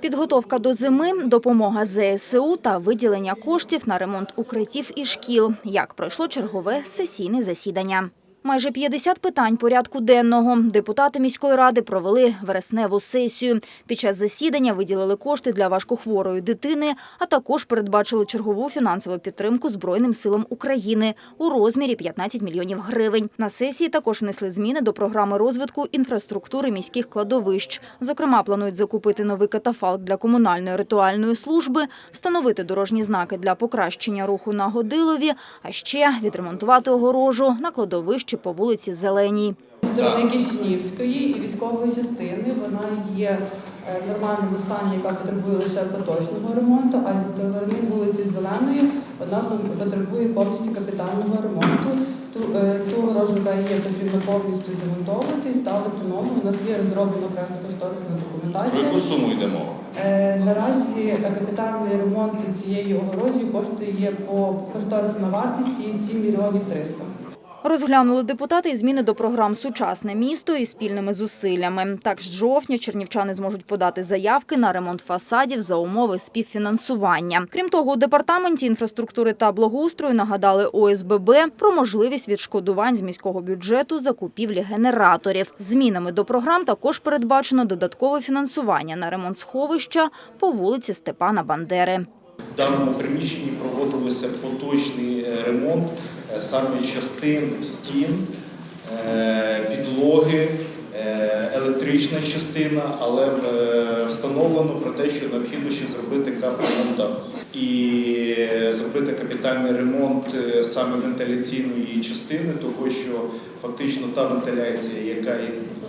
Підготовка до зими, допомога ЗСУ та виділення коштів на ремонт укриттів і шкіл. Як пройшло чергове сесійне засідання. Майже 50 питань порядку денного. Депутати міської ради провели вересневу сесію. Під час засідання виділили кошти для важкохворої дитини, а також передбачили чергову фінансову підтримку Збройним силам України у розмірі 15 мільйонів гривень. На сесії також внесли зміни до програми розвитку інфраструктури міських кладовищ. Зокрема, планують закупити новий катафалк для комунальної ритуальної служби, встановити дорожні знаки для покращення руху на Годилові, а ще відремонтувати огорожу на кладовищі по вулиці Зеленій. Зі сторони Кишнівської і військової частини вона є е, в нормальному стані, яка потребує лише поточного ремонту, а зі сторони вулиці Зеленої вона потребує повністю капітального ремонту. Ту, е, ту огорожу, яка є, потрібно повністю демонтовувати і ставити нову. У нас є розроблена проєктно-кошторисна Про документація. яку суму йде мова? Е, Наразі капітальний ремонт цієї огорожі коштує по кошторисна вартість 7 мільйонів 300. Розглянули депутати і зміни до програм Сучасне місто і спільними зусиллями. Так, з жовтня чернівчани зможуть подати заявки на ремонт фасадів за умови співфінансування. Крім того, у департаменті інфраструктури та благоустрою нагадали ОСББ про можливість відшкодувань з міського бюджету закупівлі генераторів. Змінами до програм також передбачено додаткове фінансування на ремонт сховища по вулиці Степана Бандери. В даному приміщенні проводилося поточний е, ремонт саме частин стін, е, підлоги, е, електрична частина, але е, встановлено про те, що необхідно ще зробити капремонт і зробити капітальний ремонт е, саме вентиляційної частини, того що фактично та вентиляція, яка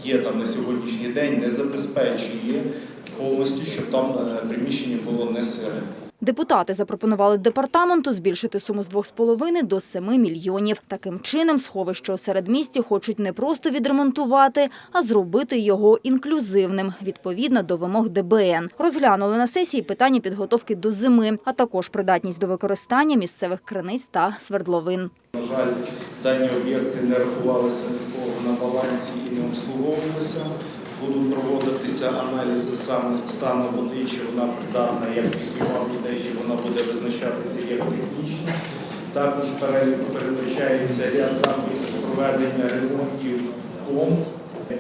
є там на сьогоднішній день, не забезпечує повністю, щоб там е, приміщення було не сире. Депутати запропонували департаменту збільшити суму з 2,5 до 7 мільйонів. Таким чином, сховище у середмісті хочуть не просто відремонтувати, а зробити його інклюзивним, відповідно до вимог ДБН. Розглянули на сесії питання підготовки до зими, а також придатність до використання місцевих криниць та свердловин. На жаль, дані об'єкти не рахувалися на балансі і не обслуговувалися. Будуть проводитися аналізи стану води, чи вона придатна як підігрівам дітей, чи вона буде визначатися як технічна. Також передбачається ряд заходів проведення ремонтів помп.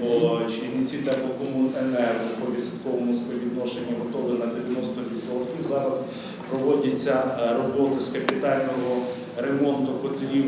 Бо Чернівці теплокомуненерго по відсотковому співвідношенню готові на 90%. Зараз проводяться е, роботи з капітального ремонту котлів,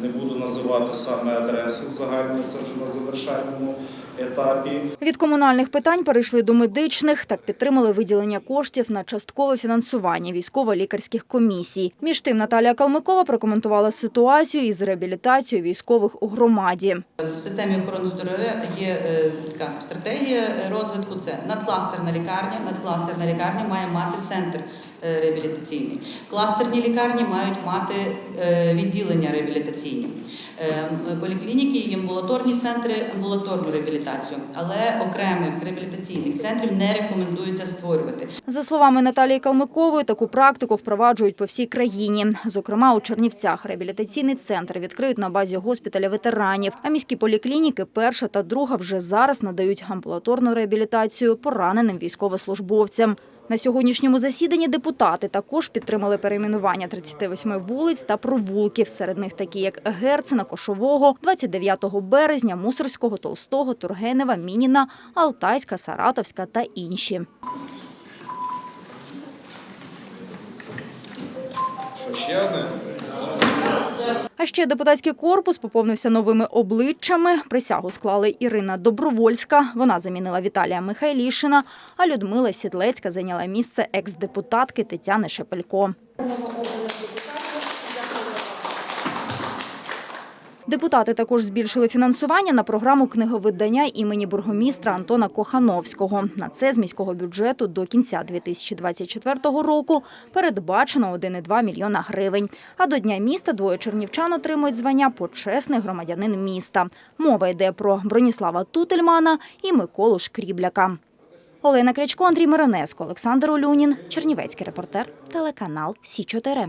не буду називати саме адресу загальну, це вже на завершальному етапі. Від комунальних питань перейшли до медичних. Так підтримали виділення коштів на часткове фінансування військово-лікарських комісій. Між тим Наталія Калмикова прокоментувала ситуацію із реабілітацією військових у громаді. В системі охорони здоров'я є е, така стратегія е, розвитку. Це надкластерна лікарня. Надкластерна лікарня має мати центр реабілітаційний. Кластерні лікарні мають мати е, відділення реабілітаційні. Е, Поліклініки і амбулаторні центри амбулаторну реабілітацію, але окремих реабілітаційних центрів не рекомендується створювати. За словами Наталії Калмикової, таку практику впроваджують по всій країні. Зокрема, у Чернівцях реабілітаційний центр відкриють на базі госпіталя ветеранів. А міські поліклініки перша та друга вже зараз надають амбулаторну реабілітацію пораненим військовослужбовцям. На сьогоднішньому засіданні депутати також підтримали перейменування 38 вулиць та провулків. Серед них такі, як Герцена, Кошового, 29 березня, Мусорського, Толстого, Тургенева, Мініна, Алтайська, Саратовська та інші. Що ще одне? А ще депутатський корпус поповнився новими обличчями. Присягу склали Ірина Добровольська. Вона замінила Віталія Михайлішина, а Людмила Сідлецька зайняла місце екс-депутатки Тетяни Шепелько. Депутати також збільшили фінансування на програму книговидання імені бургомістра Антона Кохановського. На це з міського бюджету до кінця 2024 року передбачено 1,2 мільйона гривень. А до Дня міста двоє чернівчан отримують звання почесний громадянин міста. Мова йде про Броніслава Тутельмана і Миколу Шкрібляка. Олена Крячко, Андрій Миронеско, Олександр Олюнін, Чернівецький репортер, телеканал Сі 4